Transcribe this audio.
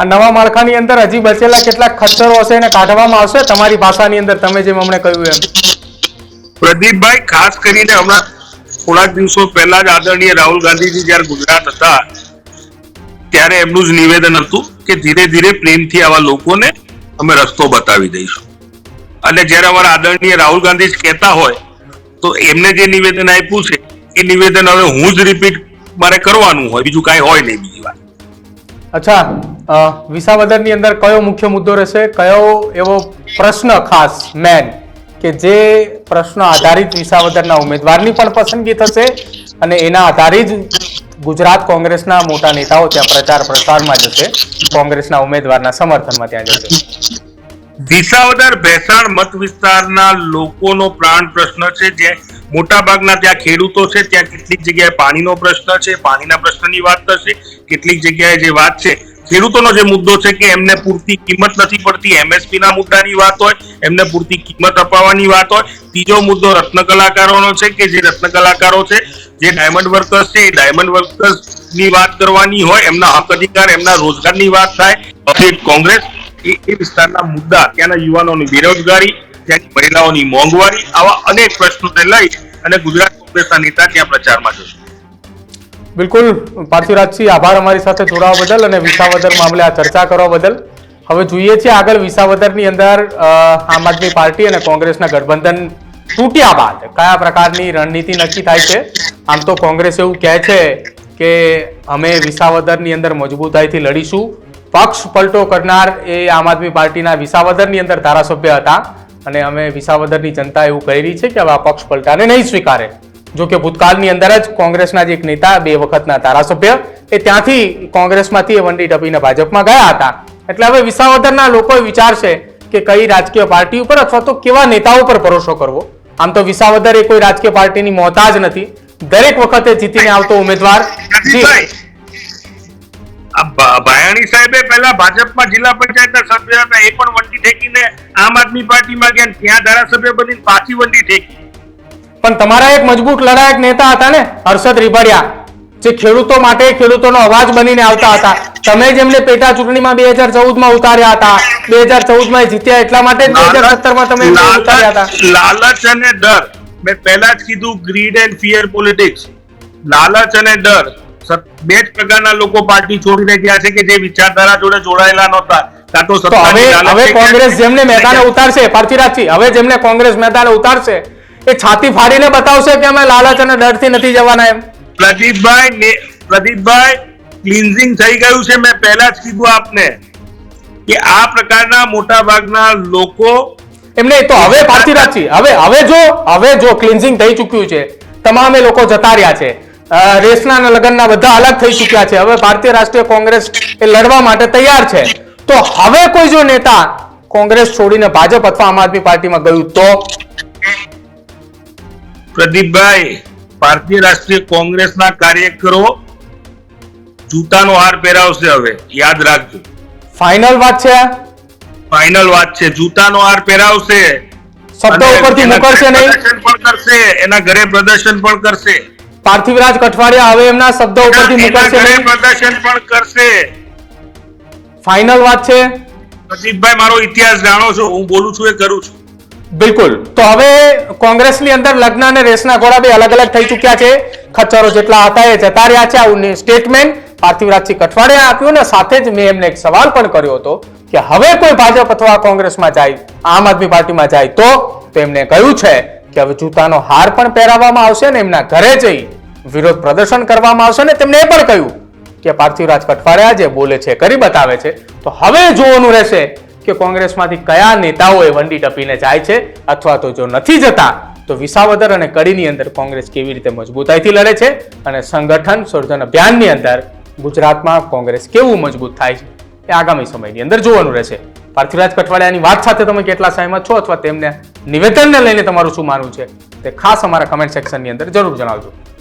આ નવા માળખાની અંદર હજી બચેલા કેટલાક ખચ્ચરો હશે એને કાઢવામાં આવશે તમારી ભાષાની અંદર, તમે જેમ અમને કહ્યું એમ. પ્રદીપભાઈ, ખાસ કરીને હમણાં થોડાક દિવસો પહેલા જ આદરણીય રાહુલ ગાંધીજી જ્યારે ગુજરાત હતા, ત્યારે એમનું જ નિવેદન હતું કે ધીરે ધીરે પ્રેમથી આવા લોકોને અમે રસ્તો બતાવી દઈશું. અને જ્યારે અમારા આદરણીય રાહુલ ગાંધી કહેતા હોય, તો એમને જે નિવેદન આપ્યું છે, એ નિવેદન હવે હું જ રિપીટ મારે કરવાનું હોય, બીજું કાંઈ હોય નહીં બીજી વાત અચ્છા વિસાવદરની અંદર કયો મુખ્ય મુદ્દો રહેશે? કયો એવો પ્રશ્ન ખાસ મેન કે જે પ્રશ્ન આધારિત વિસાવદરના ઉમેદવારની પણ પસંદગી થશે અને એના આધારે જ ગુજરાત કોંગ્રેસના મોટા નેતાઓ ત્યાં પ્રચાર પ્રસારમાં જશે, કોંગ્રેસના ઉમેદવારના સમર્થનમાં ત્યાં જશે. વિસાવદર ભેસાણ મત વિસ્તારના લોકોનો પ્રાણ પ્રશ્ન છે, જે મોટા ભાગના ત્યાં ખેડૂતો છે, ત્યાં કેટલીક જગ્યાએ પાણીનો પ્રશ્ન છે, પાણીના પ્રશ્નની વાત થશે, કેટલીક જગ્યાએ જે વાત છે, ખેડૂતોનો જે મુદ્દો છે કે એમને પૂરતી કિંમત નથી પડતી એમએસપી ના મુદ્દાની વાત હોય, એમને પૂરતી કિંમત અપાવવાની વાત હોય. ત્રીજો મુદ્દો રત્ન કલાકારોનો છે કે જે રત્ન કલાકારો છે, જે ડાયમંડ વર્કર્સ છે, એ ડાયમંડ વર્કર્સની વાત કરવાની હોય, એમના હક અધિકાર, એમના રોજગારની વાત થાય. કોંગ્રેસ એ વિસ્તારના મુદ્દા, ત્યાંના યુવાનોની બેરોજગારી ત્યાંની મહિલાઓની મોંઘવારી આવા અનેક પ્રશ્નોને લઈ અને ગુજરાત કોંગ્રેસના નેતા ત્યાં પ્રચારમાં જશે બિલકુલ પાર્થિવરાજસિંહ આભાર અમારી સાથે જોડાવા બદલ અને વિસાવદર મામલે આ ચર્ચા કરવા બદલ હવે જોઈએ છીએ આગળ વિસાવદરની અંદર આમ આદમી પાર્ટી અને કોંગ્રેસના ગઠબંધન તૂટ્યા બાદ કયા પ્રકારની રણનીતિ નક્કી થાય છે? આમ તો કોંગ્રેસ એવું કહે છે કે અમે વિસાવદરની અંદર મજબૂતાઈથી લડીશું. પક્ષ પલટો કરનાર એ આમ આદમી પાર્ટીના વિસાવદરની અંદર ધારાસભ્ય હતા. અને અમે વિસાવદરની જનતા એવું કહી રહી છે કે હવે આ પક્ષ પલટાને નહીં સ્વીકારે. જો કે ભૂતકાળની અંદર જ કોંગ્રેસના જે એક નેતા બે વખતના ધારાસભ્ય, એ ત્યાંથી કોંગ્રેસમાંથી એ વંડી ટપીને ભાજપમાં ગયા હતા. એટલે હવે વિસાવદરના લોકો વિચારશે કે કઈ રાજકીય પાર્ટી ઉપર અથવા તો કેવા નેતાઓ પર ભરોસો કરવો. આમ તો વિસાવદર એ કોઈ રાજકીય પાર્ટીની મોહતાજ નથી. દરેક વખતે જીતીને આવતો ઉમેદવાર, જી. ભા- સાહેબે પહેલા ભાજપમાં જિલ્લા પંચાયતના સભ્ય હતા એ પણ વંડી ઠેકીને આમ આદમી પાર્ટીમાં ગયા ત્યાં ધારાસભ્ય બનીને પાછી વંડી ઠેકી. પણ તમારા એક મજબૂત લડાયક નેતા હતા ને હર્ષદ રીભડિયા જે ખેડૂતો માટે ખેડૂતોનો અવાજ બનીને આવતા હતા. તમે જેમને પેટા ચૂંટણીમાં બે હજાર ચૌદમાં ઉતાર્યા હતા બે હજાર ચૌદમાં જીત્યા એટલા માટે જ બે હજાર સત્તરમાં તમે ઉતાર્યા હતા. લાલચ અને ડર. મેં પહેલા જ કીધું ગ્રીડ એન્ડ ફિયર પોલિટિક્સ. લાલચ અને ડર. બે જ પ્રકારના લોકો પાર્ટી છોડીને ગયા છે કે જે વિચારધારા જોડે જોડાયેલા નહોતા. કાં તો તો હવે હવે કોંગ્રેસ જેમને મેદાને ઉતારશે પાર્થિરાજજી હવે જેમને કોંગ્રેસ મેદાને ઉતારશે એ છાતી ફાડીને બતાવશે કે અમે લાલચ અને ડરથી નથી જવાના એમ. પ્રદીપભાઈ પ્રદીપભાઈ ક્લિન્ઝિંગ થઈ ગયું છે. મેં પહેલા જ કીધું આપને કે આ પ્રકારના મોટા ભાગના લોકો એમને તો હવે પાર્થિરાજજી હવે હવે જો હવે જો ક્લિન્ઝિંગ થઈ ચૂક્યું છે તમામે લોકો જતા રહ્યા છે. રેસના અને લગ્નના બધા અલગ થઈ ચૂક્યા છે. હવે ભારતીય રાષ્ટ્રીય કોંગ્રેસ એ લડવા માટે તૈયાર છે. તો હવે કોઈ જો નેતા કોંગ્રેસ છોડીને ભાજપ અથવા આમ આદમી પાર્ટીમાં ગયું તો? પ્રદીપભાઈ ભારતીય રાષ્ટ્રીય કોંગ્રેસના કાર્યકરો જૂતાનો હાર પહેરાવશે હવે. યાદ રાખજો. ફાઇનલ વાત છે? ફાઇનલ વાત છે. જૂતાનો હાર પહેરાવશે. શબ્દો ઉપરથી મુકરશે નહીં? પ્રદર્શન પણ કરશે. એના ઘરે પ્રદર્શન પણ કરશે. પાર્થિવરાજ કઠવાડિયા હવે એમના શબ્દો ઉપરથી નહીં પ્રદર્શન પણ કરશે. ફાઇનલ વાત છે? પ્રદીપભાઈ મારો ઇતિહાસ જાણો છો હું બોલું છું એ કરું છું. બિલકુલ. તો હવે કોંગ્રેસની અંદર લગ્ન અને રેસના ઘોડા બે અલગ અલગ થઈ ચૂક્યા છે. ખચ્ચરો જેટલા હતા એ જતા રહ્યા છે. આવું સ્ટેટમેન્ટ પાર્થિવરાજસિંહ કઠવાડિયા આપ્યું ને સાથે જ મેં એમને એક સવાલ પણ કર્યો હતો કે હવે કોઈ ભાજપ અથવા કોંગ્રેસમાં જાય આમ આદમી પાર્ટીમાં જાય તો? તો એમને કહ્યું છે કે હવે જૂતાનો હાર પણ પહેરાવવામાં આવશે ને એમના ઘરે જઈ વિરોધ પ્રદર્શન કરવામાં આવશે ને તેમને એ પણ કહ્યું કે પાર્થિવરાજ કઠવાડિયા જે બોલે છે, કરી બતાવે છે. તો હવે જોવાનું રહેશે કે કોંગ્રેસમાંથી કયા નેતાઓ એ વંડી ટપીને જાય છે અથવા તો જો નથી જતા, તો વિસાવદર અને કડીની અંદર કોંગ્રેસ કેવી રીતે મજબૂતાઈથી લડે છે અને સંગઠન સર્જન અભિયાનની અંદર ગુજરાતમાં કોંગ્રેસ કેવું મજબૂત થાય છે, એ આગામી સમયની અંદર જોવાનું રહેશે. પાર્થિવરાજ કઠવાડિયાની વાત સાથે તમે કેટલા સહેમત છો અથવા તેમને નિવેદનને લઈને તમારું શું માનવું છે, તે ખાસ અમારા કમેન્ટ સેક્શનની અંદર જરૂર જણાવજો.